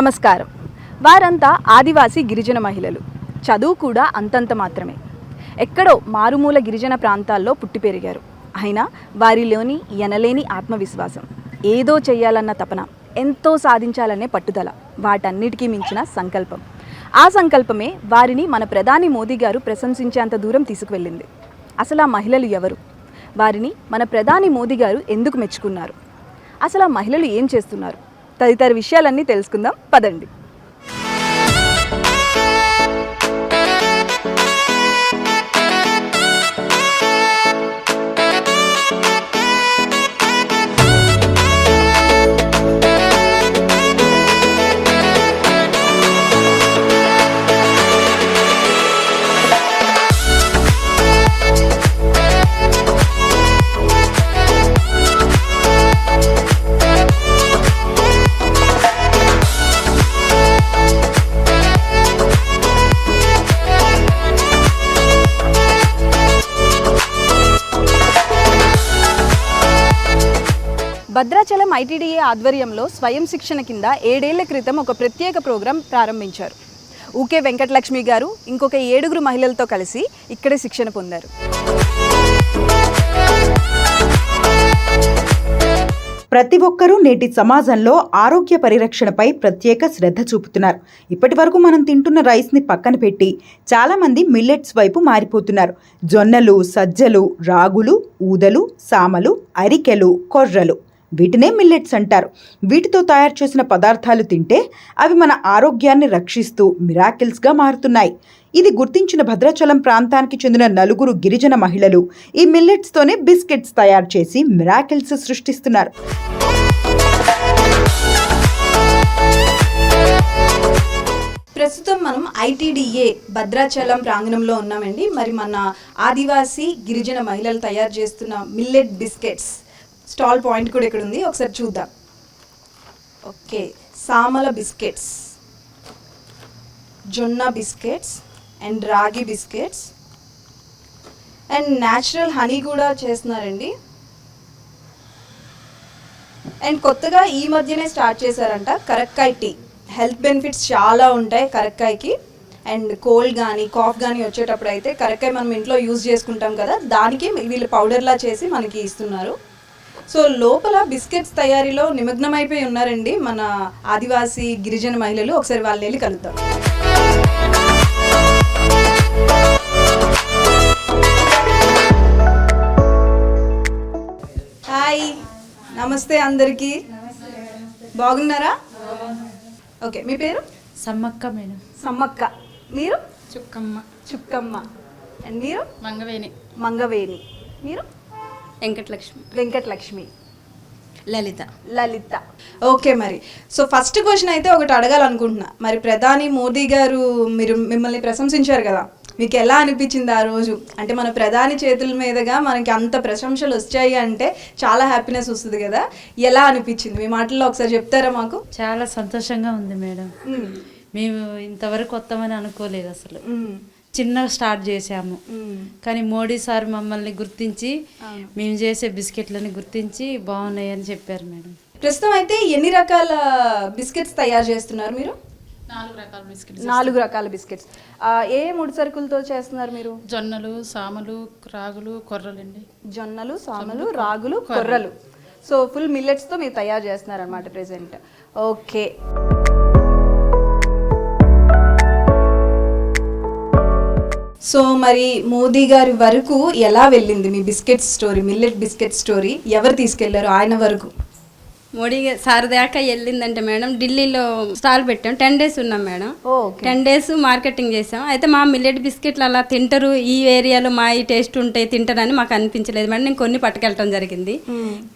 నమస్కారం. వారంతా ఆదివాసీ గిరిజన మహిళలు. చదువు కూడా అంతంత మాత్రమే. ఎక్కడో మారుమూల గిరిజన ప్రాంతాల్లో పుట్టి పెరిగారు. అయినా వారిలోని ఎనలేని ఆత్మవిశ్వాసం ఏదో చేయాలన్న తపన ఎంతో సాధించాలనే పట్టుదల వాటన్నిటికీ మించిన సంకల్పం. ఆ సంకల్పమే వారిని మన ప్రధాని మోదీ గారు ప్రశంసించేంత దూరం తీసుకువెళ్ళింది. అసలు ఆ మహిళలు ఎవరు? వారిని మన ప్రధాని మోదీ గారు ఎందుకు మెచ్చుకున్నారు? అసలు ఆ మహిళలు ఏం చేస్తున్నారు? తదితర విషయాలన్నీ తెలుసుకుందాం. పదండి. ఐటీడీఏ ఆధ్వర్యంలో స్వయం శిక్షణ కింద ఏడేళ్ళ క్రితం ఒక ప్రత్యేక ప్రోగ్రాం ప్రారంభించారు. ఊకే వెంకటలక్ష్మి గారు ఇంకొక ఏడుగురు మహిళలతో కలిసి ఇక్కడే శిక్షణ పొందారు. ప్రతి ఒక్కరూ నేటి సమాజంలో ఆరోగ్య పరిరక్షణపై ప్రత్యేక శ్రద్ధ చూపుతున్నారు. ఇప్పటి వరకు మనం తింటున్న రైస్ని పక్కన పెట్టి చాలామంది మిల్లెట్స్ వైపు మారిపోతున్నారు. జొన్నలు సజ్జలు రాగులు ఊదలు సామలు అరికెలు కొర్రలు. వీటినే మిల్లెట్స్ అంటారు. వీటితో తయారు చేసిన పదార్థాలు తింటే అవి మన ఆరోగ్యాన్ని రక్షిస్తూ మిరాకిల్స్గా మారుతున్నాయి. ఇది గుర్తించిన భద్రాచలం ప్రాంతానికి చెందిన నలుగురు గిరిజన మహిళలు ఈ మిల్లెట్స్తోనే బిస్కెట్స్ తయారు చేసి మిరాకిల్స్ సృష్టిస్తున్నారు. ప్రస్తుతం మనం ఐటీడీఏ భద్రాచలం ప్రాంగణంలో ఉన్నామండి. మరి మన ఆదివాసీ గిరిజన మహిళలు తయారు చేస్తున్న మిల్లెట్ బిస్కెట్స్ స్టాల్ పాయింట్ కూడా ఇక్కడ ఉంది. ఒకసారి చూద్దాం. ఓకే. సామల బిస్కెట్స్. జొన్న బిస్కెట్స్ అండ్ రాగి బిస్కెట్స్. అండ్ న్యాచురల్ హనీ కూడా చేస్తున్నారండి. అండ్ కొత్తగా ఈ మధ్యనే స్టార్ట్ చేశారంట కరక్కాయ టీ. హెల్త్ బెనిఫిట్స్ చాలా ఉంటాయి కరక్కాయకి. అండ్ కోల్డ్ కానీ కాఫ్ కానీ వచ్చేటప్పుడు అయితే కరక్కాయ మనం ఇంట్లో యూజ్ చేసుకుంటాం కదా దానికి వీళ్ళు పౌడర్లా చేసి మనకి ఇస్తున్నారు. సో లోపల బిస్కెట్స్ తయారీలో నిమగ్నమైపోయి ఉన్నారండి మన ఆదివాసీ గిరిజన మహిళలు. ఒకసారి వాళ్ళని వెళ్ళి కలుద్దాం. హాయ్. నమస్తే అందరికీ. బాగున్నారా? ఓకే మీ పేరు? సమ్మక్క మేడం. సమ్మక్క. మీరు? చుక్కమ్మ. చుక్కమ్మ. అండ్ మీరు? మంగవేణి. మంగవేణి. మీరు? వెంకటలక్ష్మి. వెంకటలక్ష్మి. లలిత. లలిత. ఓకే మరి. సో ఫస్ట్ క్వశ్చన్ అయితే ఒకటి అడగాలనుకుంటున్నా. మరి ప్రధాని మోదీ గారు మీరు మిమ్మల్ని ప్రశంసించారు కదా. మీకు ఎలా అనిపించింది ఆ రోజు? అంటే మన ప్రధాని చేతుల మీదుగా మనకి అంత ప్రశంసలు వచ్చాయి అంటే చాలా హ్యాపీనెస్ వస్తుంది కదా. ఎలా అనిపించింది? మీ మాటల్లో ఒకసారి చెప్తారా మాకు? చాలా సంతోషంగా ఉంది మేడం. మ్మ్. ఇంతవరకు వస్తామని అనుకోలేదు అసలు. చిన్నగా స్టార్ట్ చేసాము మ్మ్. కానీ మోడీ సార్ మమ్మల్ని గుర్తించి. మేము చేసే బిస్కెట్లని గుర్తించి బాగున్నాయి అని చెప్పారు మేడం. ప్రస్తుతం అయితే ఎన్ని రకాల బిస్కెట్స్ తయారు చేస్తున్నారు మీరు? నాలుగు రకాల బిస్కెట్స్ నాలుగు రకాల బిస్కెట్స్. ఏ ఏ ముడి సరుకులతో చేస్తున్నారు మీరు? జొన్నలు సామలు రాగులు కొర్రలండి. జొన్నలు సామలు రాగులు కొర్రలు. సో ఫుల్ మిల్లెట్స్తో మీరు తయారు చేస్తున్నారు అనమాట ప్రెసెంట్. ఓకే. సో మరి మోదీ గారి వరకు ఎలా వెళ్ళింది మీ biscuit story millet biscuit story? ఎవరు తీసుకెళ్ళారు ఆయన వరకు? మోడీ సార్ దాకా వెళ్ళిందంటే మేడం ఢిల్లీలో స్టాల్ పెట్టాం. టెన్ డేస్ ఉన్నాం మేడం. టెన్ డేస్ మార్కెటింగ్ చేసాం. అయితే మా మిల్లెట్ బిస్కెట్లు అలా తింటారు. ఈ ఏరియాలో మా ఈ టేస్ట్ ఉంటాయి తింటారని మాకు అనిపించలేదు మేడం. నేను కొన్ని పట్టుకెళ్ళటం జరిగింది.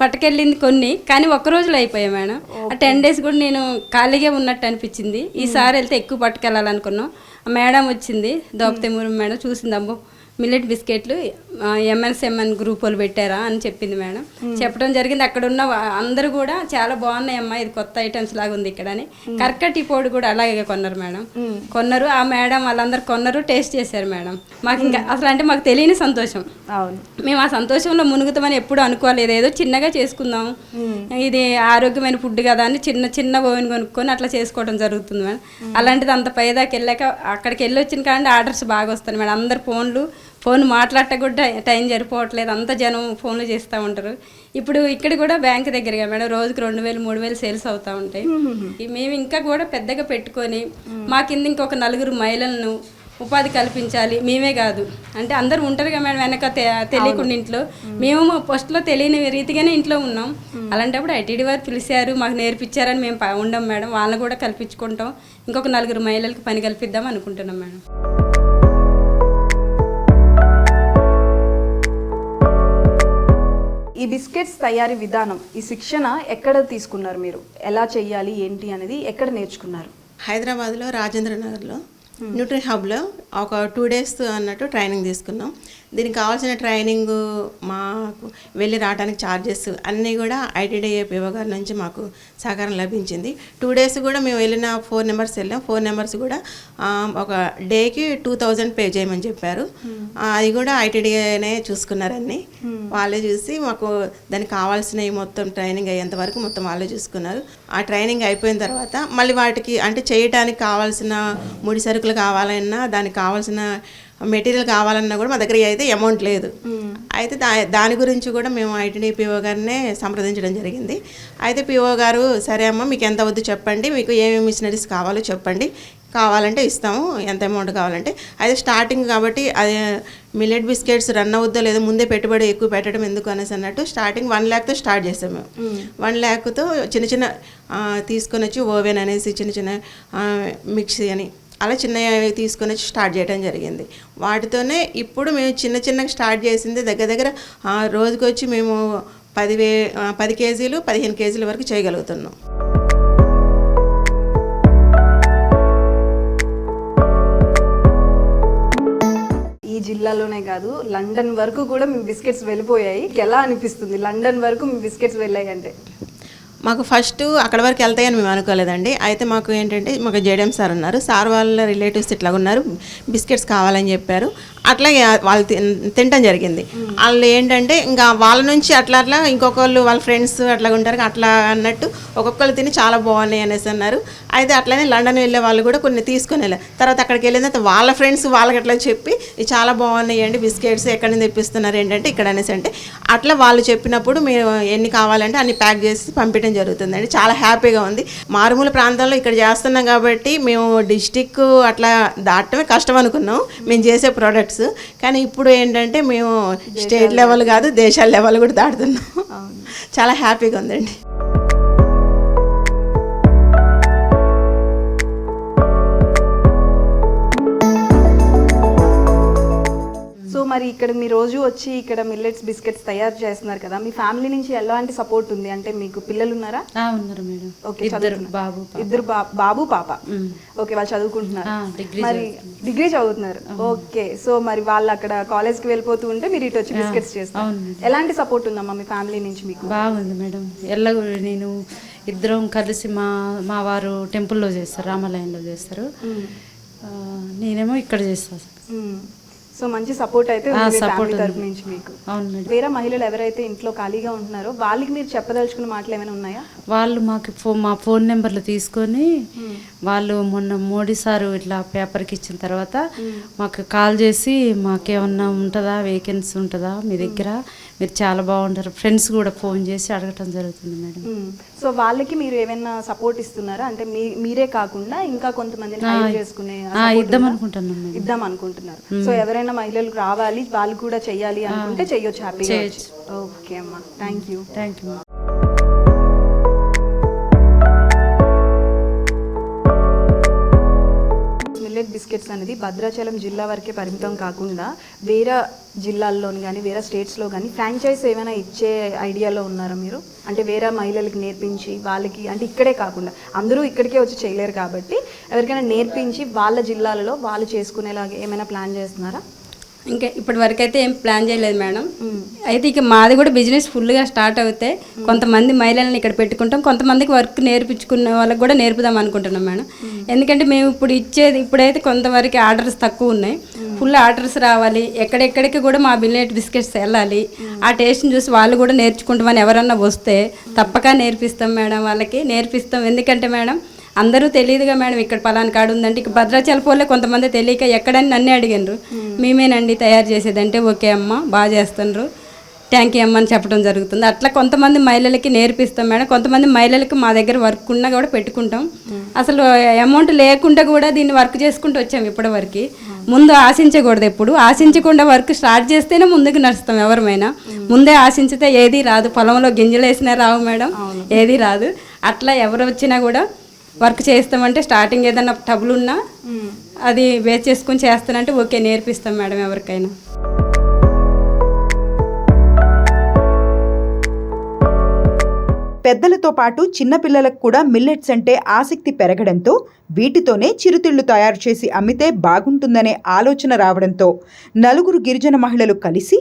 పట్టుకెళ్ళింది కొన్ని కానీ ఒక్క రోజులో అయిపోయాయి మేడం. ఆ టెన్ డేస్ కూడా నేను ఖాళీగా ఉన్నట్టు అనిపించింది. ఈసారి వెళ్తే ఎక్కువ పట్టుకెళ్ళాలనుకున్నాం. మేడం వచ్చింది. దోపతే మేడం చూసింది అమ్మో మిల్లెట్ బిస్కెట్లు ఎంఎన్ఎస్ఎంఎన్ గ్రూప్ వాళ్ళు పెట్టారా అని చెప్పింది మేడం. చెప్పడం జరిగింది. అక్కడ ఉన్న అందరూ కూడా చాలా బాగున్నాయి అమ్మా ఇది కొత్త ఐటమ్స్ లాగా ఉంది ఇక్కడ అని. కర్కటి పొడి కూడా అలాగే కొన్నారు మేడం. కొన్నారు ఆ మేడం వాళ్ళందరూ కొన్నారు టేస్ట్ చేశారు మేడం. మాకు ఇంకా అసలు అంటే మాకు తెలియని సంతోషం. అవును. మేము ఆ సంతోషంలో మునుగుతామని ఎప్పుడు అనుకోలేదు. ఏదో చిన్నగా చేసుకుందాం. ఇది ఆరోగ్యమైన ఫుడ్ కదా అని చిన్న చిన్న ఓవెన్ కొనుక్కొని అట్లా చేసుకోవడం జరుగుతుంది మేడం. అలాంటిది అంత పైదాకా వెళ్ళాక అక్కడికి వెళ్ళి వచ్చిన కానీ ఆర్డర్స్ బాగా వస్తాయి మేడం. అందరు ఫోన్లు ఫోన్ మాట్లాడటం కూడా టై- సరిపోవట్లేదు అంత జనం ఫోన్లు చేస్తూ ఉంటారు. ఇప్పుడు ఇక్కడ కూడా బ్యాంక్ దగ్గరగా మేడం రోజుకి రెండు వేలు మూడు వేలు సేల్స్ అవుతూ ఉంటాయి. మేము. ఇంకా కూడా పెద్దగా పెట్టుకొని మా కింద ఇంకొక నలుగురు మహిళలను ఉపాధి కల్పించాలి మేమే కాదు. అంటే అందరూ ఉంటారు కదా మేడం వెనక తెలియకుండా ఇంట్లో. మేము. ఫస్ట్లో తెలియని రీతిగానే ఇంట్లో ఉన్నాం. అలాంటప్పుడు ఐటీడీ వారు పిలిచారు మాకు నేర్పించారని మేము ఉండం మేడం. వాళ్ళని కూడా కల్పించుకుంటాం. ఇంకొక నలుగురు మహిళలకు పని కల్పిద్దాం అనుకుంటున్నాం మేడం. ఈ బిస్కెట్స్ తయారీ విధానం ఈ శిక్షణ ఎక్కడ తీసుకున్నారు మీరు? ఎలా చేయాలి? ఏంటి అనేది ఎక్కడ నేర్చుకున్నారు? హైదరాబాద్లో రాజేంద్ర నగర్లో న్యూట్రీ హబ్లో ఒక టూ డేస్ అన్నట్టు ట్రైనింగ్ తీసుకున్నాం. దీనికి కావాల్సిన ట్రైనింగ్ మాకు వెళ్ళి రావడానికి ఛార్జెస్ అన్నీ కూడా ఐటీడీఏ పిఓ గారి నుంచి మాకు సహకారం లభించింది. టూ డేస్ కూడా మేము వెళ్ళిన ఫోర్ నెంబర్స్ వెళ్ళాం. ఫోర్ నెంబర్స్ కూడా ఒక డేకి టూ థౌజండ్ పే చేయమని చెప్పారు. ఆ, అది కూడా ఐటీడీఏనే చూసుకున్నారన్నీ వాళ్ళే చూసి మాకు దానికి కావాల్సినవి మొత్తం ట్రైనింగ్ అయ్యేంత వరకు మొత్తం వాళ్ళే చూసుకున్నారు. ఆ ట్రైనింగ్ అయిపోయిన తర్వాత మళ్ళీ వాటికి అంటే చేయడానికి కావాల్సిన ముడి సరుకులు కావాలన్నా దానికి కావాల్సిన మెటీరియల్ కావాలన్నా కూడా మా దగ్గర అయితే అమౌంట్ లేదు. అయితే దా దాని గురించి కూడా మేము ఐటీడీ పిఓ గారినే సంప్రదించడం జరిగింది. అయితే పిఓ గారు సరే అమ్మ మీకు ఎంత వద్దు చెప్పండి మీకు ఏమేమి మిషనరీస్ కావాలో చెప్పండి. కావాలంటే ఇస్తాము ఎంత అమౌంట్ కావాలంటే. అయితే స్టార్టింగ్ కాబట్టి అది మిల్లెట్ బిస్కెట్స్ రన్ అవుద్దో లేదో ముందే పెట్టుబడి ఎక్కువ పెట్టడం ఎందుకు అనేసి అన్నట్టు స్టార్టింగ్ వన్ ల్యాక్తో స్టార్ట్ చేసాం మేము. వన్ ల్యాక్తో చిన్న చిన్న తీసుకొని వచ్చి ఓవెన్ అనేసి చిన్న చిన్న మిక్సీ అని అలా చిన్నవి తీసుకొని వచ్చి స్టార్ట్ చేయడం జరిగింది. వాటితోనే ఇప్పుడు మేము చిన్న చిన్నగా స్టార్ట్ చేసింది దగ్గర దగ్గర ఆ, మేము పదివే పది కేజీలు పదిహేను కేజీల వరకు చేయగలుగుతున్నాం. ఈ జిల్లాలోనే కాదు లండన్ వరకు కూడా మీ బిస్కెట్స్ వెళ్ళిపోయాయి. ఎలా అనిపిస్తుంది? లండన్ వరకు మీ బిస్కెట్స్ వెళ్ళాయి అంటే. మాకు ఫస్ట్ అక్కడ వరకు వెళ్తాయని మేము అనుకోలేదండి. అయితే మాకు ఏంటంటే మాకు జేడిఎం సార్ ఉన్నారు. సార్ వాళ్ళ రిలేటివ్స్ ఇట్లా ఉన్నారు బిస్కెట్స్ కావాలని చెప్పారు. అట్లాగే వాళ్ళు తిన్- తినటం జరిగింది. వాళ్ళు ఏంటంటే ఇంకా వాళ్ళ నుంచి అట్లా అట్లా ఇంకొకళ్ళు వాళ్ళ ఫ్రెండ్స్ అట్లా ఉంటారు అట్లా అన్నట్టు ఒక్కొక్కరు తిని చాలా బాగున్నాయి అనేసి అన్నారు. అయితే అట్లనే లండన్ వెళ్ళే వాళ్ళు కూడా కొన్ని తీసుకొని వెళ్ళారు. తర్వాత అక్కడికి వెళ్ళిన తర్వాత వాళ్ళ ఫ్రెండ్స్ వాళ్ళకి అట్లా చెప్పి చాలా బాగున్నాయి అండి బిస్కెట్స్. ఎక్కడి నుంచి తెప్పిస్తున్నారు? ఏంటంటే ఇక్కడ అనేసి అంటే అట్లా వాళ్ళు చెప్పినప్పుడు మీరు ఎన్ని కావాలంటే అన్ని ప్యాక్ చేసి పంపించడం జరుగుతుందండి. చాలా హ్యాపీగా ఉంది. మారుమూల ప్రాంతంలో ఇక్కడ చేస్తున్నాం కాబట్టి మేము డిస్టిక్ అట్లా దాటమే కష్టం అనుకున్నాం. మేము చేసే ప్రోడక్ట్స్ కానీ ఇప్పుడు ఏంటంటే మేము స్టేట్ లెవెల్ కాదు దేశాల లెవెల్ కూడా దాటుతున్నాం. చాలా హ్యాపీగా ఉందండి. మరి ఇక్కడ మీ రోజు వచ్చి ఇక్కడ మిల్లెట్స్ బిస్కెట్స్ తయారు చేస్తున్నారు కదా మీ ఫ్యామిలీ నుంచి ఎలాంటి సపోర్ట్ ఉంది? అంటే మీకు పిల్లలు ఉన్నారా ఉన్నారు మేడం. ఓకే ఇద్దరు. బాబు. ఇద్దరు బాబు పాప. ఓకే వాళ్ళు చదువుకుంటున్నారు. మరి డిగ్రీ చదువుతున్నారు. ఓకే సో మరి వాళ్ళు అక్కడ కాలేజ్కి వెళ్ళిపోతూ ఉంటే మీరు ఇటు వచ్చి బిస్కెట్స్ చేస్తారు. ఎలాంటి సపోర్ట్ ఉందమ్మా మీ ఫ్యామిలీ నుంచి మీకు? బాగుంది మేడం. ఎల్ల నేను ఇద్దరం కలిసి మా మా వారు టెంపుల్లో చేస్తారు రామాలయంలో చేస్తారు. నేనేమో ఇక్కడ చేస్తాను. సో మంచి సపోర్ట్ అయితే ఉంది. తరపు నుంచి మీకు. అవును వేరే మహిళలు ఎవరైతే ఇంట్లో ఖాళీగా ఉంటున్నారో వాళ్ళకి మీరు చెప్పదలుచుకున్న మాటలు ఏమైనా ఉన్నాయా? వాళ్ళు మాకు ఫో మా ఫోన్ నెంబర్లు తీసుకొని వాళ్ళు మొన్న మోడీ సారు ఇట్లా పేపర్కి ఇచ్చిన తర్వాత మాకు కాల్ చేసి మాకేమన్నా ఉంటుందా వేకెన్సీ ఉంటుందా మీ దగ్గర? మీరు చాలా బాగుంటారు. ఫ్రెండ్స్ కూడా ఫోన్ చేసి అడగటం జరుగుతుంది మేడం. సో వాళ్ళకి మీరు ఏమైనా సపోర్ట్ ఇస్తున్నారా? అంటే మీ మీరే కాకుండా ఇంకా కొంతమందిని హైర్ చేసుకునే ఇద్దాం ఉందా? అనుకుంటున్నాం మేడం. ఇద్దాం అనుకుంటున్నారు. సో ఎవరైనా మహిళలు రావాలి వాళ్ళు కూడా చెయ్యాలి అనుకుంటే చేయొచ్చు. ఓకే అమ్మా. Thank you thank you biscuits అనేది భద్రాచలం జిల్లా వరకే పరిమితం కాకుండా వేరే జిల్లాల్లోని కానీ వేరే స్టేట్స్లో కానీ ఫ్రాంచైజ్ ఏమైనా ఇచ్చే ఐడియాలో ఉన్నారా మీరు? అంటే వేరే మహిళలకి నేర్పించి వాళ్ళకి అంటే ఇక్కడే కాకుండా అందరూ ఇక్కడికే వచ్చి చేయలేరు కాబట్టి ఎవరికైనా నేర్పించి వాళ్ళ జిల్లాలలో వాళ్ళు చేసుకునేలాగా ఏమైనా ప్లాన్ చేస్తున్నారా? ఇంకా ఇప్పటి వరకు అయితే ఏం ప్లాన్ చేయలేదు మేడం. అయితే ఇక మాది కూడా బిజినెస్ ఫుల్గా స్టార్ట్ అవుతే కొంతమంది మహిళలను ఇక్కడ పెట్టుకుంటాం. కొంతమందికి వర్క్ నేర్పించుకున్న వాళ్ళకి కూడా నేర్పుదాం అనుకుంటున్నాం మేడం. ఎందుకంటే మేము ఇప్పుడు ఇచ్చేది ఇప్పుడైతే కొంతవరకు ఆర్డర్స్ తక్కువ ఉన్నాయి. ఫుల్ ఆర్డర్స్ రావాలి. ఎక్కడెక్కడికి కూడా మా బిల్లెట్ బిస్కెట్స్ వెళ్ళాలి. ఆ టేస్ట్ని చూసి వాళ్ళు కూడా నేర్చుకుంటామని ఎవరన్నా వస్తే తప్పక నేర్పిస్తాం మేడం వాళ్ళకి. నేర్పిస్తాం. ఎందుకంటే మేడం అందరూ తెలియదుగా మేడం ఇక్కడ పలానా కాడు ఉందంటే ఇక భద్రాచలపోలే కొంతమంది తెలియక ఎక్కడని నన్నే అడిగినారు. మేమేనండి తయారు చేసేదంటే ఓకే అమ్మ బాగా చేస్తున్నారు థ్యాంక్ యూ అమ్మ అని చెప్పడం జరుగుతుంది. అట్లా కొంతమంది మహిళలకి నేర్పిస్తాం మేడం. కొంతమంది మహిళలకి మా దగ్గర వర్క్ ఉన్నా కూడా పెట్టుకుంటాం. అసలు అమౌంట్ లేకుండా కూడా దీన్ని వర్క్ చేసుకుంటూ వచ్చాం ఇప్పటి వరకు ముందు ఆశించకూడదు ఎప్పుడు. ఆశించకుండా వర్క్ స్టార్ట్ చేస్తేనే ముందుకు నడుస్తాం ఎవరమైనా. ముందే ఆశించితే ఏది రాదు. పొలంలో గింజలు వేసినా రావు మేడం. ఏది రాదు. అట్లా ఎవరు వచ్చినా కూడా వర్క్ చేస్తామంటే స్టార్టింగ్ ఏదైనా టబుల్ ఉన్నా అది వేస్ట్ చేసుకొని చేస్తానంటే ఓకే నేర్పిస్తాం మేడం ఎవరికైనా. పెద్దలతో పాటు చిన్నపిల్లలకు కూడా మిల్లెట్స్ అంటే ఆసక్తి పెరగడంతో వీటితోనే చిరుతిళ్ళు తయారు చేసి అమ్మితే బాగుంటుందనే ఆలోచన రావడంతో నలుగురు గిరిజన మహిళలు కలిసి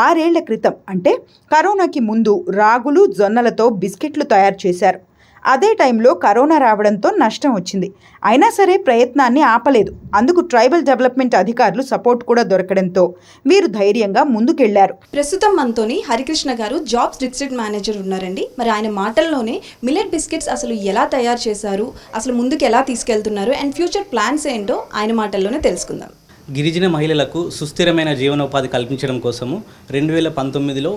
ఆరేళ్ళ క్రితం అంటే కరోనాకి ముందు రాగులు జొన్నలతో బిస్కెట్లు తయారు చేశారు. అదే టైంలో కరోనా రావడంతో నష్టం వచ్చింది. అయినా సరే ప్రయత్నాన్ని ఆపలేదు. అందుకు ట్రైబల్ డెవలప్మెంట్ అధికారులు సపోర్ట్ కూడా దొరకడంతో వీరు ధైర్యంగా ముందుకెళ్ళారు. ప్రస్తుతం మనతోని హరికృష్ణ గారు జాబ్స్ డిస్ట్రిక్ట్ మేనేజర్ ఉన్నారండి. మరి ఆయన మాటల్లోనే మిల్లెట్ బిస్కెట్స్ అసలు ఎలా తయారు చేశారు అసలు ముందుకు ఎలా తీసుకెళ్తున్నారు అండ్ ఫ్యూచర్ ప్లాన్స్ ఏంటో ఆయన మాటల్లోనే తెలుసుకుందాం. గిరిజన మహిళలకు సుస్థిరమైన జీవనోపాధి కల్పించడం కోసము రెండు వేల పంతొమ్మిదిలో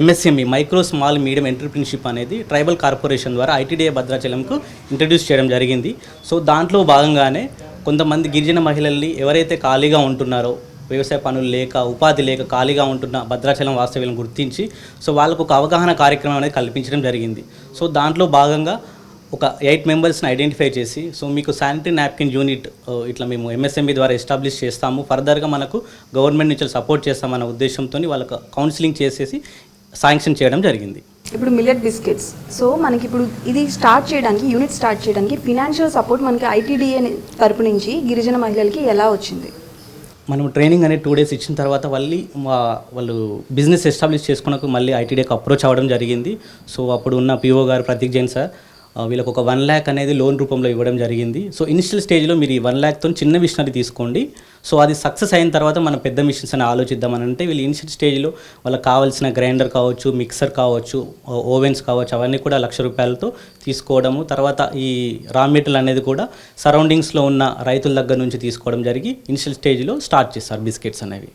M S M E micro small medium entrepreneurship అనేది ట్రైబల్ కార్పొరేషన్ ద్వారా ఐటీడీఏ భద్రాచలంకు ఇంట్రడ్యూస్ చేయడం జరిగింది. సో దాంట్లో భాగంగానే కొంతమంది గిరిజన మహిళల్ని ఎవరైతే ఖాళీగా ఉంటున్నారో వ్యవసాయ పనులు లేక ఉపాధి లేక ఖాళీగా ఉంటున్న భద్రాచలం వాస్తవ్యాలను గుర్తించి సో వాళ్ళకు ఒక అవగాహన కార్యక్రమం అనేది కల్పించడం జరిగింది. సో దాంట్లో భాగంగా ఒక ఎయిట్ మెంబర్స్ని ఐడెంటిఫై చేసి సో మీకు శానిటరీ నాప్కిన్ యూనిట్ ఇట్లా మేము ఎంఎస్ఎంబి ద్వారా ఎస్టాబ్లిష్ చేస్తాము. ఫర్దర్గా మనకు గవర్నమెంట్ నుంచి సపోర్ట్ చేస్తామన్న ఉద్దేశంతో వాళ్ళకు కౌన్సిలింగ్ చేసేసి శాంక్షన్ చేయడం జరిగింది. ఇప్పుడు మిల్లెట్ బిస్కెట్స్. సో మనకి ఇప్పుడు ఇది స్టార్ట్ చేయడానికి యూనిట్ స్టార్ట్ చేయడానికి ఫినాన్షియల్ సపోర్ట్ మనకి ఐటీడీఏ తరపు నుంచి గిరిజన మహిళలకి ఎలా వచ్చింది? మనం ట్రైనింగ్ అనేది టూ డేస్ ఇచ్చిన తర్వాత మళ్ళీ వాళ్ళు బిజినెస్ ఎస్టాబ్లిష్ చేసుకున్నకు మళ్ళీ ఐటీడీకి అప్రోచ్ అవ్వడం జరిగింది. సో అప్పుడు ఉన్న పిఓ గారు ప్రతీక్ జైన్ సార్ వీళ్ళకి ఒక వన్ ల్యాక్ అనేది లోన్ రూపంలో ఇవ్వడం జరిగింది. సో ఇనిషియల్ స్టేజ్లో మీరు ఈ వన్ ల్యాక్తో చిన్న మిషనరీ తీసుకోండి. సో అది సక్సెస్ అయిన తర్వాత మనం పెద్ద మిషన్స్ అని ఆలోచిద్దామని అంటే వీళ్ళు ఇనిషియల్ స్టేజ్లో వాళ్ళకి కావాల్సిన గ్రైండర్ కావచ్చు మిక్సర్ కావచ్చు ఓవెన్స్ కావచ్చు అవన్నీ కూడా లక్ష రూపాయలతో తీసుకోవడము. తర్వాత ఈ రా మెటీరియల్ అనేది కూడా సరౌండింగ్స్లో ఉన్న రైతుల దగ్గర నుంచి తీసుకోవడం జరిగి ఇనిషియల్ స్టేజ్లో స్టార్ట్ చేస్తారు బిస్కెట్స్ అనేవి.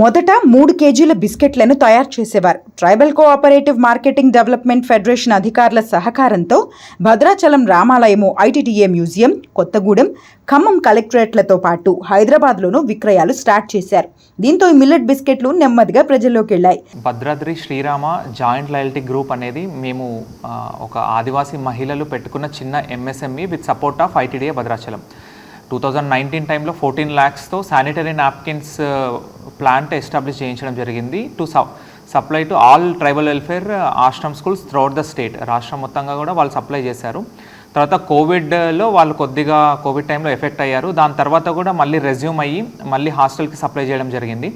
మొదట మూడు కేజీల బిస్కెట్లను తయారు చేసేవారు. Tribal cooperative marketing development federation అధికారుల సహకారంతో Bhadrachalam రామాలయము I T D A museum Kothagudem Khammam కలెక్టరేట్లతో పాటు హైదరాబాద్లోనూ విక్రయాలు స్టార్ట్ చేశారు. దీంతో ఈ మిల్లెట్ బిస్కెట్లు నెమ్మదిగా ప్రజల్లోకి వెళ్ళాయి. Bhadradri Srirama joint liability group అనేది మేము ఒక ఆదివాసీ మహిళలు పెట్టుకున్న చిన్న M S M E with support of I T D A Bhadrachalam. Two thousand nineteen టైంలో ఫోర్టీన్ ల్యాక్స్తో శానిటరీ నాప్కిన్స్ ప్లాంట్ ఎస్టాబ్లిష్ చేయించడం జరిగింది. To supply to all tribal welfare ashram schools throughout the state. రాష్ట్రం మొత్తంగా కూడా వాళ్ళు supply చేశారు. తర్వాత కోవిడ్లో వాళ్ళు కొద్దిగా కోవిడ్ టైంలో ఎఫెక్ట్ అయ్యారు. దాని తర్వాత కూడా మళ్ళీ రెజ్యూమ్ అయ్యి మళ్ళీ హాస్టల్కి సప్లై చేయడం జరిగింది.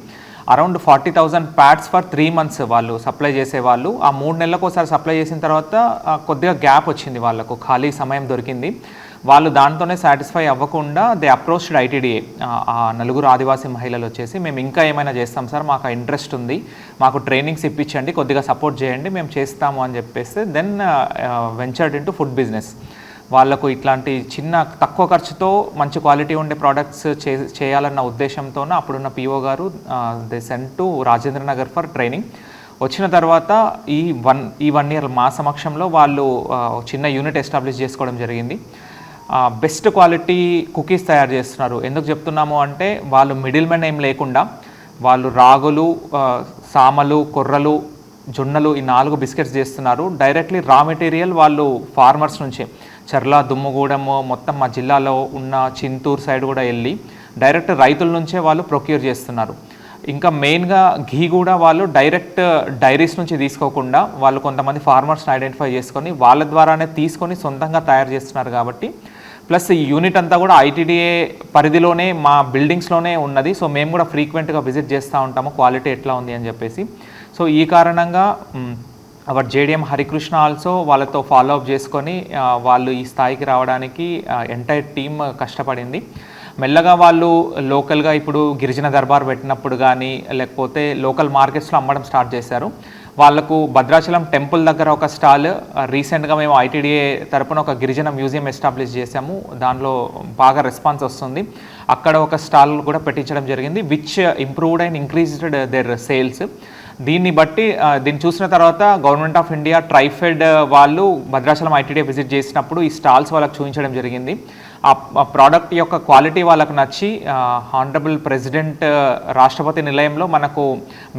Around forty thousand pads for three months వాళ్ళు సప్లై చేసేవాళ్ళు. ఆ మూడు నెలలకు ఒకసారి సప్లై చేసిన తర్వాత కొద్దిగా గ్యాప్ వచ్చింది వాళ్ళకు. ఖాళీ సమయం దొరికింది. వాళ్ళు దాంతోనే సాటిస్ఫై అవ్వకుండా దే అప్రోచ్డ్ ఐటీడీఏ ఆ నలుగురు ఆదివాసీ మహిళలు వచ్చేసి మేము ఇంకా ఏమైనా చేస్తాం సార్ మాకు ఇంట్రెస్ట్ ఉంది మాకు ట్రైనింగ్స్ ఇప్పించండి కొద్దిగా సపోర్ట్ చేయండి మేము చేస్తాము అని చెప్పేస్తే then ventured into food business వాళ్ళకు ఇట్లాంటి చిన్న తక్కువ ఖర్చుతో మంచి క్వాలిటీ ఉండే ప్రోడక్ట్స్ చే చేయాలన్న ఉద్దేశంతో అప్పుడున్న పిఓ గారు they sent to Rajendra Nagar for training వచ్చిన తర్వాత ఈ వన్ ఈ వన్ ఇయర్ మా సమక్షంలో వాళ్ళు చిన్న యూనిట్ ఎస్టాబ్లిష్ చేసుకోవడం జరిగింది. బెస్ట్ క్వాలిటీ కుకీస్ తయారు చేస్తున్నారు. ఎందుకు చెప్తున్నాము అంటే వాళ్ళు మిడిల్ మెన్ ఏం లేకుండా వాళ్ళు రాగులు సామలు కొర్రలు జొన్నలు ఈ నాలుగు బిస్కెట్స్ చేస్తున్నారు. డైరెక్ట్లీ రా మెటీరియల్ వాళ్ళు ఫార్మర్స్ నుంచే. చర్ల దుమ్ముగూడెము మొత్తం మా జిల్లాలో ఉన్న చింతూరు సైడ్ కూడా వెళ్ళి డైరెక్ట్ రైతుల నుంచే వాళ్ళు ప్రొక్యూర్ చేస్తున్నారు. ఇంకా మెయిన్గా ఘీ కూడా వాళ్ళు డైరెక్ట్ డైరీస్ నుంచి తీసుకోకుండా వాళ్ళు కొంతమంది ఫార్మర్స్ని ఐడెంటిఫై చేసుకొని వాళ్ళ ద్వారానే తీసుకొని సొంతంగా తయారు చేస్తున్నారు కాబట్టి ప్లస్ ఈ యూనిట్ అంతా కూడా ఐటీడీఏ పరిధిలోనే మా బిల్డింగ్స్లోనే ఉన్నది. సో మేము కూడా ఫ్రీక్వెంట్గా విజిట్ చేస్తూ ఉంటాము. క్వాలిటీ ఎట్లా ఉంది అని చెప్పేసి. సో ఈ కారణంగా our J D M Harikrishna also వాళ్ళతో ఫాలో అప్ చేసుకొని వాళ్ళు ఈ స్థాయికి రావడానికి ఎంటైర్ టీమ్ కష్టపడింది. మెల్లగా వాళ్ళు లోకల్గా ఇప్పుడు గిరిజన దర్బార్ పెట్టినప్పుడు కానీ లేకపోతే లోకల్ మార్కెట్స్లో అమ్మడం స్టార్ట్ చేశారు. వాళ్ళకు భద్రాచలం టెంపుల్ దగ్గర ఒక స్టాల్ రీసెంట్గా మేము ఐటీడీఏ తరపున ఒక గిరిజన మ్యూజియం ఎస్టాబ్లిష్ చేశాము. దానిలో బాగా రెస్పాన్స్ వస్తుంది. అక్కడ ఒక స్టాల్ కూడా పెట్టించడం జరిగింది which improved and increased their sales దీన్ని బట్టి దీన్ని చూసిన తర్వాత గవర్నమెంట్ ఆఫ్ ఇండియా ట్రైఫెడ్ వాళ్ళు భద్రాచలం ఐటీడీఏ విజిట్ చేసినప్పుడు ఈ స్టాల్స్ వాళ్ళకి చూపించడం జరిగింది. ఆ ప్రోడక్ట్ యొక్క క్వాలిటీ వాళ్ళకు నచ్చి హానరబుల్ ప్రెసిడెంట్ రాష్ట్రపతి నిలయంలో మనకు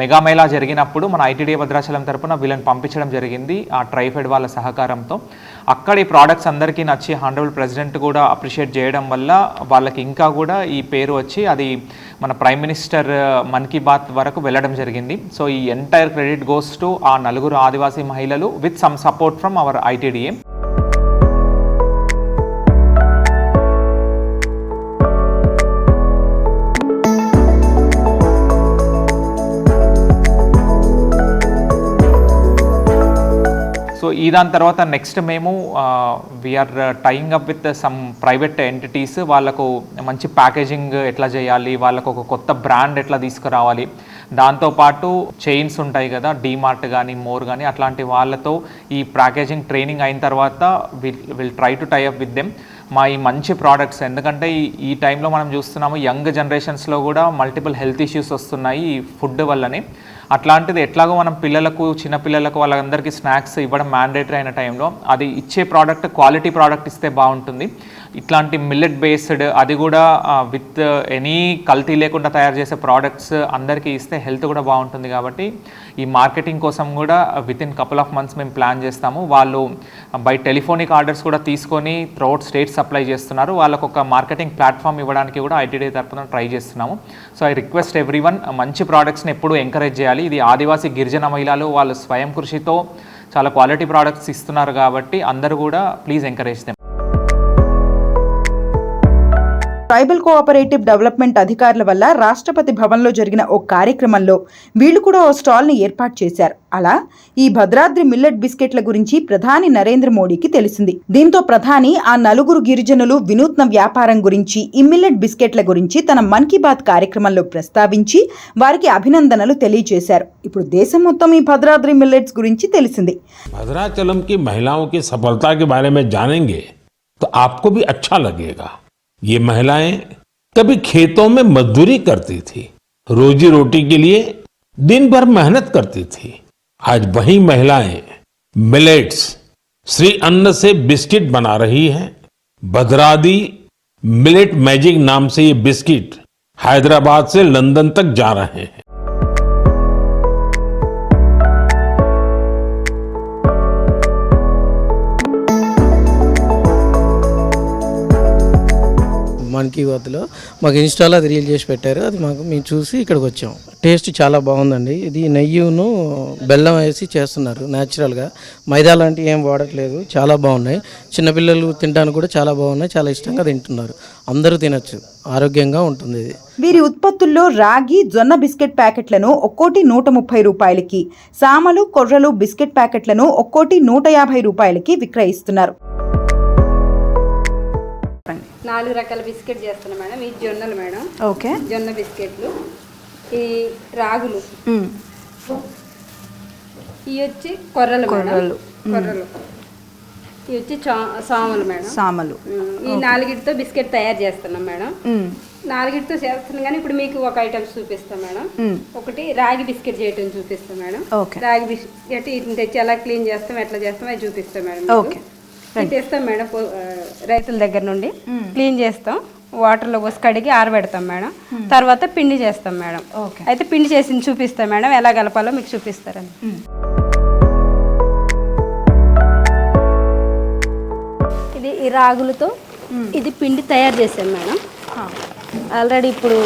మెగామేళా జరిగినప్పుడు మన ఐటీడీఏ భద్రాచలం తరపున వీళ్ళని పంపించడం జరిగింది ఆ ట్రైఫెడ్ వాళ్ళ సహకారంతో. అక్కడ ఈ ప్రోడక్ట్స్ అందరికీ నచ్చి హానరబుల్ ప్రెసిడెంట్ కూడా అప్రిషియేట్ చేయడం వల్ల వాళ్ళకి ఇంకా కూడా ఈ పేరు వచ్చి అది మన ప్రైమ్ మినిస్టర్ మన్ కీ బాత్ వరకు వెళ్ళడం జరిగింది. సో ఈ ఎంటైర్ క్రెడిట్ గోస్ టు ఆ నలుగురు ఆదివాసీ మహిళలు with some support from our I T D A so ఈ దాని తర్వాత నెక్స్ట్ మేము we're tying up with some private entities వాళ్ళకు మంచి ప్యాకేజింగ్ ఎట్లా చేయాలి? వాళ్ళకు ఒక కొత్త బ్రాండ్ ఎట్లా తీసుకురావాలి? దాంతోపాటు చైన్స్ ఉంటాయి కదా డీమార్ట్ కానీ మోర్ కానీ అట్లాంటి వాళ్ళతో ఈ ప్యాకేజింగ్ ట్రైనింగ్ అయిన తర్వాత will will try to tie up with them మా ఈ మంచి ప్రోడక్ట్స్ ఎందుకంటే ఈ టైంలో మనం చూస్తున్నాము యంగ్ జనరేషన్స్లో కూడా మల్టిపుల్ హెల్త్ ఇష్యూస్ వస్తున్నాయి ఈ ఫుడ్ వల్లనే. అట్లాంటిది ఎట్లాగో మనం పిల్లలకు చిన్న పిల్లలకు వాళ్ళందరికీ స్నాక్స్ ఇవ్వడం మ్యాండేటరీ అయిన టైంలో అది ఇచ్చే ప్రోడక్ట్ క్వాలిటీ ప్రోడక్ట్ ఇస్తే బాగుంటుంది. ఇట్లాంటి మిల్లెట్ బేస్డ్ అది కూడా విత్ ఎనీ కల్తీ లేకుండా తయారు చేసే ప్రోడక్ట్స్ అందరికీ ఇస్తే హెల్త్ కూడా బాగుంటుంది కాబట్టి ఈ మార్కెటింగ్ కోసం కూడా with in couple of months మేము ప్లాన్ చేస్తాము. వాళ్ళు బై టెలిఫోనిక్ ఆర్డర్స్ కూడా తీసుకొని త్రౌట్ స్టేట్ సప్లై చేస్తున్నారు. వాళ్ళకు ఒక మార్కెటింగ్ ప్లాట్ఫామ్ ఇవ్వడానికి కూడా ఐటీడీ తరఫున ట్రై చేస్తున్నాము. So I request every one మంచి ప్రోడక్ట్స్ని ఎప్పుడూ ఎంకరేజ్ చేయాలి. ఇది ఆదివాసీ గిరిజన మహిళలు వాళ్ళు స్వయం కృషితో చాలా క్వాలిటీ ప్రోడక్ట్స్ ఇస్తున్నారు కాబట్టి అందరూ కూడా please encourage them tribal cooperative development అధికారుల వల్ల రాష్ట్రపతి భవన్లో జరిగిన ఓ కార్యక్రమంలో వీళ్ళు కూడా ఓ స్టాల్ని ఏర్పాటు చేశారు అలా ఈ భద్రాద్రి మిల్లెట్ బిస్కెట్ల గురించి ప్రధాని నరేంద్ర మోడీకి తెలిసింది దీంతో ప్రధాని ఆ నలుగురు గిరిజనులు వినూత్న వ్యాపారం గురించి ఈ మిల్లెట్ బిస్కెట్ల గురించి తన మన్ కీ బాత్ కార్యక్రమంలో ప్రస్తావించి వారికి అభినందనలు తెలియజేశారు ఇప్పుడు దేశం మొత్తం ఈ భద్రాద్రి మిల్లెట్స్ గురించి తెలిసింది भद्राचलम की महिलाओं की सफलता के बारे में जानेंगे तो आपको भी अच्छा लगेगा ये महिलाएँ कभी खेतों में मजदूरी करती थी, रोजी रोटी के लिए दिन भर मेहनत करती थी। आज वही महिलाएँ मिलेट्स, श्री अन्न से बिस्किट बना रही हैं। भद्रादी मिलेट मैजिक नाम से ये बिस्किट हैदराबाद से लंदन तक जा रहे हैं। మన్ మాకు ఇన్స్టాలో అది రీల్ చేసి పెట్టారు. అది మాకు మేము చూసి ఇక్కడికి వచ్చాం. టేస్ట్ చాలా బాగుందండి. ఇది నెయ్యిను బెల్లం వేసి చేస్తున్నారు న్యాచురల్గా మైదా లాంటివి ఏం వాడట్లేదు. చాలా బాగున్నాయి. చిన్నపిల్లలు తినడానికి కూడా చాలా బాగున్నాయి. చాలా ఇష్టంగా తింటున్నారు. అందరూ తినచ్చు. ఆరోగ్యంగా ఉంటుంది ఇది. వీరి ఉత్పత్తుల్లో రాగి జొన్న బిస్కెట్ ప్యాకెట్లను ఒక్కోటి నూట ముప్పై రూపాయలకి సామలు కొర్రలు బిస్కెట్ ప్యాకెట్లను ఒక్కోటి నూట యాభై రూపాయలకి విక్రయిస్తున్నారు. నాలుగు రకాల బిస్కెట్ చేస్తున్నాం మేడం. ఈ జొన్నలు మేడం. ఓకే. జొన్న బిస్కెట్లు ఈ రాగులు. ఇవి వచ్చి కొర్రలు కొర్రలు. కొర్రలు. ఇవి వచ్చి సామలు మేడం. సామలు. ఈ నాలుగిటితో బిస్కెట్ తయారు చేస్తున్నాం మేడం. నాలుగిటితో చేస్తున్నాం కానీ ఇప్పుడు మీకు ఒక ఐటమ్స్ చూపిస్తాం మేడం. ఒకటి రాగి బిస్కెట్ చేయటం చూపిస్తాం మేడం. రాగి బిస్కెట్ వీటిని తెచ్చి ఎలా క్లీన్ చేస్తాం ఎట్లా చేస్తాం అది చూపిస్తాం మేడం. ఓకే. తెస్తాం మేడం రైతుల దగ్గర నుండి. క్లీన్ చేస్తాం. వాటర్లో పోసి కడిగి ఆరబెడతాం మేడం. తర్వాత పిండి చేస్తాం మేడం. ఓకే. అయితే పిండి చేసింది చూపిస్తాం మేడం. ఎలా కలపాలో మీకు చూపిస్తారని. ఇది ఈ రాగులతో ఇది పిండి తయారు చేసాం మేడం. ఆల్రెడీ ఇప్పుడు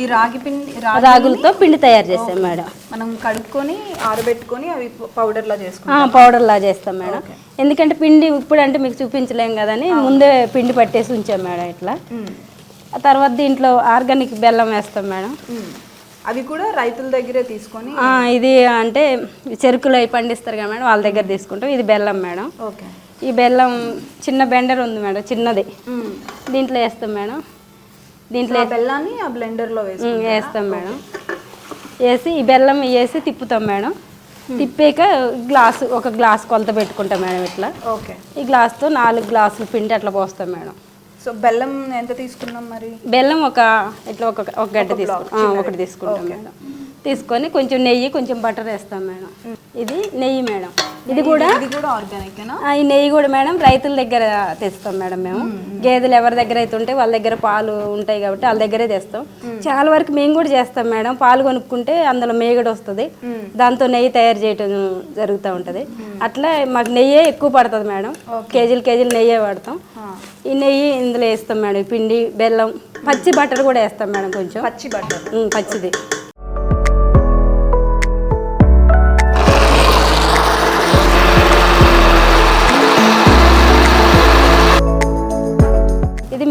ఈ రాగి పిండి రాగి రాగులతో పిండి తయారు చేస్తాం మేడం. మనం కడుక్కొని ఆరబెట్టుకొని అవి పౌడర్ లా చేసుకుంటాం. పౌడర్ లా చేస్తాం మేడం. ఎందుకంటే పిండి ఇప్పుడు అంటే మీకు చూపించలేం కదని ముందే పిండి పట్టేసి ఉంచాం మేడం ఇట్లా. ఆ తర్వాత దీంట్లో ఆర్గానిక్ బెల్లం వేస్తాం మేడం. అవి కూడా రైతుల దగ్గరే తీసుకొని ఇది అంటే చెరుకులు అవి పండిస్తారు కదా మేడం వాళ్ళ దగ్గర తీసుకుంటాం. ఇది బెల్లం మేడం. ఓకే. ఈ బెల్లం చిన్న బెండర్ ఉంది మేడం చిన్నది. దీంట్లో వేస్తాం మేడం. దీంట్లో బెల్లాన్ని ఆ బ్లెండర్లో వేసి ఉమ్, వేస్తాం మేడం. వేసి ఈ బెల్లం వేసి తిప్పుతాం మేడం. తిప్పాక గ్లాసు ఒక గ్లాస్ కొలత పెట్టుకుంటాం మేడం ఇట్లా. ఓకే. ఈ గ్లాస్తో నాలుగు గ్లాసులు పిండి అట్లా పోస్తాం మేడం. సో బెల్లం ఎంత తీసుకున్నాం మరి? బెల్లం ఒక ఇట్లా ఒక ఒక గడ్డ తీసుకుంటాం ఒకటి తీసుకుంటాం మేడం. తీసుకొని కొంచెం నెయ్యి కొంచెం బటర్ వేస్తాం మేడం. ఇది నెయ్యి మేడం. ఇది కూడా ఇది కూడా ఆర్గానిక్ ఈ నెయ్యి కూడా మేడం రైతుల దగ్గర తెస్తాం మేడం మేము. గేదెలు ఎవరి దగ్గర అయితే ఉంటే వాళ్ళ దగ్గర పాలు ఉంటాయి కాబట్టి వాళ్ళ దగ్గరే తెస్తాం. చాలా వరకు మేము కూడా చేస్తాం మేడం. పాలు కొనుక్కుంటే అందులో మేగడ వస్తుంది. దాంతో నెయ్యి తయారు చేయటం జరుగుతూ ఉంటుంది. అట్లా మాకు నెయ్యే ఎక్కువ పడుతుంది మేడం. కేజీలు కేజీలు నెయ్యే వాడతాం. ఈ నెయ్యి ఇందులో వేస్తాం మేడం. పిండి బెల్లం పచ్చి బట్టర్ కూడా వేస్తాం మేడం కొంచెం. పచ్చి బట్టర్ ఉమ్, పచ్చిది.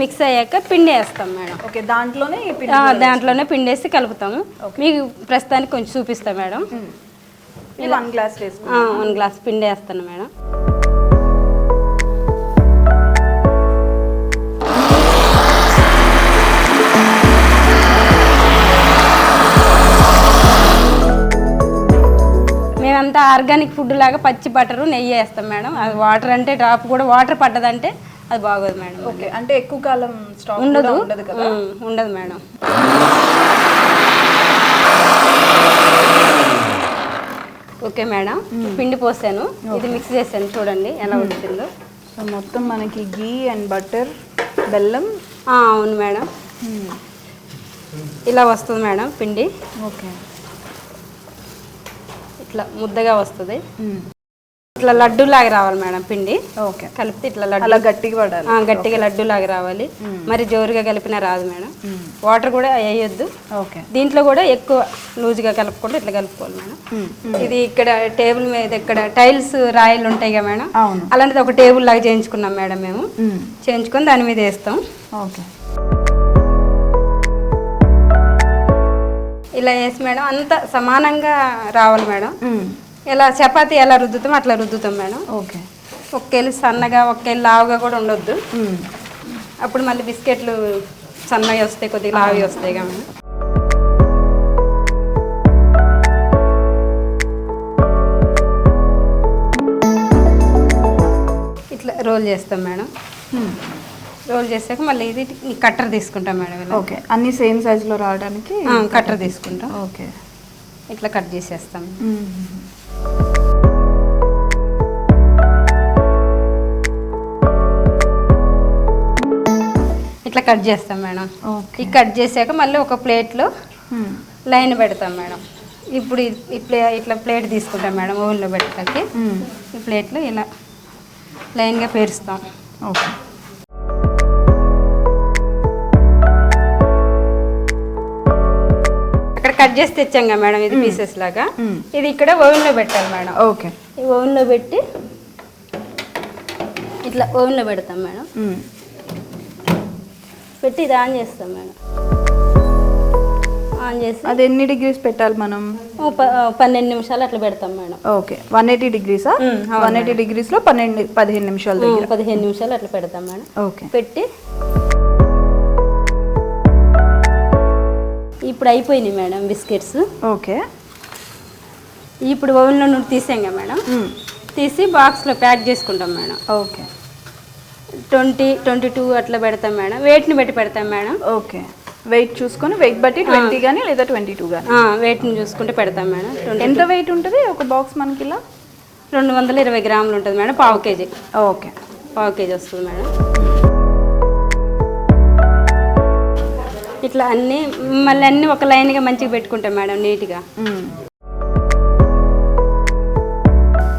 మిక్స్ అయ్యాక పిండి వేస్తాం మేడం. ఓకే దాంట్లోనే పిండి ఆ, దాంట్లోనే పిండి వేసి కలుపుతాము మీకు ప్రస్తుతానికి కొంచెం చూపిస్తాం మేడం. వన్ గ్లాస్ వేసుకో ఆ, వన్ గ్లాస్ పిండి వేస్తాను మేడం. మేమంతా ఆర్గానిక్ ఫుడ్ లాగా పచ్చి బటరు నెయ్యి వేస్తాం మేడం. అది వాటర్ అంటే డ్రాప్ కూడా వాటర్ పడ్డదంటే అది బాగోదు మేడం. ఓకే అంటే ఎక్కువ కాలం స్టాక్ ఉండదు. ఉండదు కదా? ఉమ్, ఉండదు మేడం. ఓకే మేడం పిండి పోసాను. ఇది మిక్స్ చేశాను చూడండి ఎలా వచ్చిందో సో మొత్తం మనకి గీ అండ్ బటర్ బెల్లం. అవును మేడం. ఇలా వస్తుంది మేడం పిండి. ఓకే. ఇట్లా ముద్దగా వస్తుంది. ఇట్లా లడ్డు లాగా రావాలి మేడం పిండి. ఓకే. కలిపితే ఇట్లా లడ్డు అలా గట్టిగా పడాలి. గట్టిగా లడ్డు లాగా రావాలి. మరి జోరుగా కలిపినా రాదు మేడం. వాటర్ కూడా వేయొద్దు. ఓకే. దీంట్లో కూడా ఎక్కువ లూజ్గా కలుపుకుంటూ ఇట్లా కలుపుకోవాలి మేడం. ఇది ఇక్కడ టేబుల్ మీద ఇక్కడ టైల్స్ రాయలు ఉంటాయి కదా మేడం. అలాంటిది ఒక టేబుల్ లాగా చేయించుకున్నాం మేడం మేము. చేయించుకొని దాని మీద వేస్తాం. ఓకే. ఇలా వేసి మేడం అంత సమానంగా రావాలి మేడం. ఇలా చపాతీ ఎలా రుద్దుతాం అట్లా రుద్దుతాం మేడం. ఓకే. ఒక్కేళ్ళు సన్నగా ఒక్కేళ్ళు లావుగా కూడా ఉండొద్దు. అప్పుడు మళ్ళీ బిస్కెట్లు సన్నగా వస్తాయి కొద్దిగా లావి వస్తాయి కదా మేడం. ఇట్లా రోల్ చేస్తాం మేడం. రోల్ చేసాక మళ్ళీ ఇది కట్టర్ తీసుకుంటాం మేడం ఇలా. ఓకే. అన్ని సేమ్ సైజ్లో రావడానికి కట్టర్ తీసుకుంటాం. ఓకే. ఇట్లా కట్ చేసేస్తాం. ఇట్లా కట్ చేస్తాం మేడం. ఈ కట్ చేసాక మళ్ళీ ఒక ప్లేట్లో లైన్ పెడతాం మేడం. ఇప్పుడు ప్లే ఇట్లా ప్లేట్ తీసుకుంటాం మేడం ఓవెన్లో పెట్టడానికి. ఈ ప్లేట్లో ఇలా లైన్గా పేరుస్తాం. ఓకే. కట్ చేసి తెచ్చాం కదా మేడం ఇది పీసెస్ లాగా. ఇది ఇక్కడ ఓవెన్లో పెట్టాలి మేడం. ఓకే. ఈ ఓవెన్లో పెట్టి ఇట్లా ఓవెన్లో పెడతాం మేడం. పెట్టి ఇది ఆన్ చేస్తాం మేడం. ఆన్ చేసి అది ఎన్ని డిగ్రీస్ పెట్టాలి మనం? పన్నెండు నిమిషాలు అట్లా పెడతాం మేడం. ఓకే. వన్ ఎయిటీ డిగ్రీసా వన్ ఎయిటీ డిగ్రీస్లో పన్నెండు పదిహేను నిమిషాల పదిహేను నిమిషాలు అట్లా పెడతాం మేడం. ఓకే. పెట్టి ఇప్పుడు అయిపోయినాయి మేడం బిస్కెట్స్. ఓకే. ఇప్పుడు ఓవెన్లో నుండి తీసాం కదా మేడం తీసి బాక్స్లో ప్యాక్ చేసుకుంటాం madam. Okay. Twenty twenty two అట్లా పెడతాం మేడం. వెయిట్ని బట్టి పెడతాం మేడం. ఓకే. వెయిట్ చూసుకొని వెయిట్ బట్టి ట్వంటీ కానీ లేదా ట్వంటీ టూ కానీ వెయిట్ని చూసుకుంటే పెడతాం మేడం. ఎంత వెయిట్ ఉంటుంది ఒక బాక్స్ మనకి ఇలా? రెండు వందల ఇరవై గ్రాములు ఉంటుంది మేడం పావు కేజీ. ఓకే. పావు కేజీ వస్తుంది మేడం. ఇట్లా అన్నీ మళ్ళీ అన్నీ ఒక లైన్గా మంచిగా పెట్టుకుంటాం మేడం నీట్గా.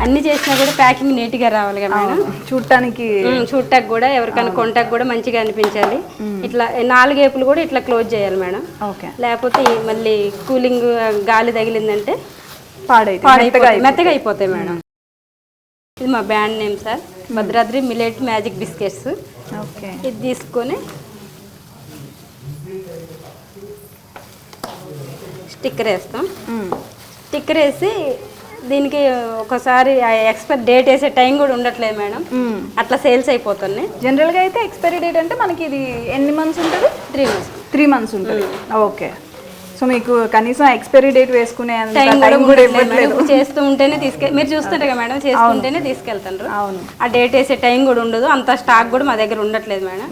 అన్ని చేసినా కూడా ప్యాకింగ్ నీట్గా రావాలి కదా మేడం? చూడటానికి చూడటానికి కూడా ఎవరికైనా కొంటాకి కూడా మంచిగా అనిపించాలి. ఇట్లా నాలుగు ఏపులు కూడా ఇట్లా క్లోజ్ చేయాలి మేడం. ఓకే. లేకపోతే మళ్ళీ కూలింగ్ గాలి తగిలిందంటే పాడైతే పాడైపోతాయి మెత్తగా అయిపోతాయి. మేడం. ఇది మా brand name sir. Bhadradri millet magic biscuits. Okay. ఇది తీసుకొని స్టిక్కర్ వేస్తాం. స్టిక్కర్ వేసి దీనికి ఒకసారి ఎక్స్పైర్ డేట్ వేసే టైం కూడా ఉండట్లేదు మేడం. అట్లా సేల్స్ అయిపోతున్నాయి. జనరల్గా అయితే ఎక్స్పైరీ డేట్ అంటే మనకి ఇది ఎన్ని మంత్స్ ఉంటుంది? Three months. త్రీ మంత్స్ ఉంటుంది. ఓకే. సో మీకు కనీసం ఎక్స్పైరీ డేట్ వేసుకునే టైం కూడా. ఇవ్వట్లేదు. చేస్తూ ఉంటేనే తీసుకె మీరు చూస్తుంటారు కదా మేడం చేసుకుంటేనే తీసుకెళ్తారు అవును. ఆ డేట్ వేసే టైం కూడా ఉండదు. అంత స్టాక్ కూడా మా దగ్గర ఉండట్లేదు మేడం.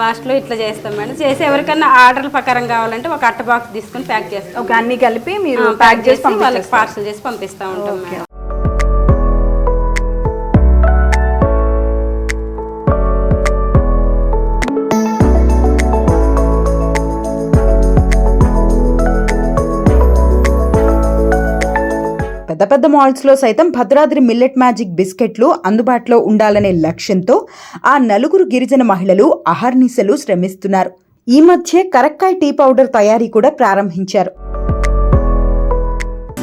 లాస్ట్లో ఇట్లా చేస్తాం మేడం. చేసి ఎవరికైనా ఆర్డర్ ప్రకారం కావాలంటే ఒక అట్ట బాక్స్ తీసుకొని ప్యాక్ చేస్తాం. ఓకే అన్ని కలిపి మీరు ప్యాక్ చేసి వాళ్ళకి. పార్సల్ చేసి పంపిస్తూ ఉంటాం మేడం. పెద్ద పెద్ద మాల్స్లో సైతం భద్రాద్రి మిల్లెట్ మ్యాజిక్ బిస్కెట్లు అందుబాటులో ఉండాలనే లక్ష్యంతో ఆ నలుగురు గిరిజన మహిళలు అహర్నిశలు శ్రమిస్తున్నారు. ఈ మధ్య కరక్కాయ్ టీ పౌడర్ తయారీ కూడా ప్రారంభించారు.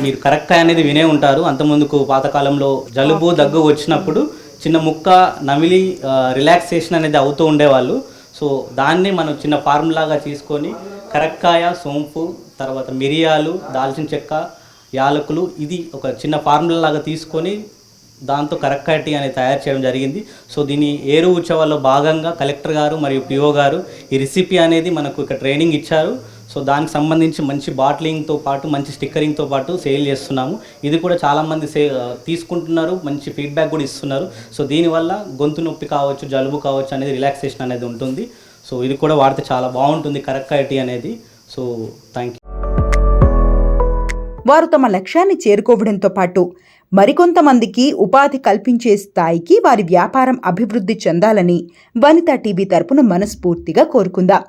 మీరు కరెక్ట్ అనేది వినే ఉంటారు. అంతకుముందుకు పాతకాలంలో జలుబు దగ్గు వచ్చినప్పుడు చిన్న ముక్క నమిలి రిలాక్సేషన్ అనేది అవుతూ ఉండేవాళ్ళు. సో దాన్ని మనం చిన్న ఫార్ములాగా తీసుకొని కరక్కాయ సోంపు తర్వాత మిరియాలు దాల్చిన చెక్క యాలకులు ఇది ఒక చిన్న ఫార్ములా లాగా తీసుకొని దాంతో కరక్కటి అనేది తయారు చేయడం జరిగింది. సో దీని ఏరు ఉత్సవాల్లో భాగంగా కలెక్టర్ గారు మరియు పిఓ గారు ఈ రెసిపీ అనేది మనకు ఇక్కడ ట్రైనింగ్ ఇచ్చారు. సో దానికి సంబంధించి మంచి బాటిలింగ్తో పాటు మంచి స్టిక్కరింగ్తో పాటు సేల్ చేస్తున్నాము. ఇది కూడా చాలామంది సే తీసుకుంటున్నారు మంచి ఫీడ్బ్యాక్ కూడా ఇస్తున్నారు. సో దీనివల్ల గొంతు నొప్పి కావచ్చు జలుబు కావచ్చు అనేది రిలాక్సేషన్ అనేది ఉంటుంది. సో ఇది కూడా వాడితే చాలా బాగుంటుంది కరక్కటి అనేది. సో థ్యాంక్ యూ వారు తమ లక్ష్యాన్ని చేరుకోవడంతో పాటు మరికొంతమందికి ఉపాధి కల్పించే స్థాయికి వారి వ్యాపారం అభివృద్ధి చెందాలని వనితా టీవీ తరపున మనస్ఫూర్తిగా కోరుకుందా.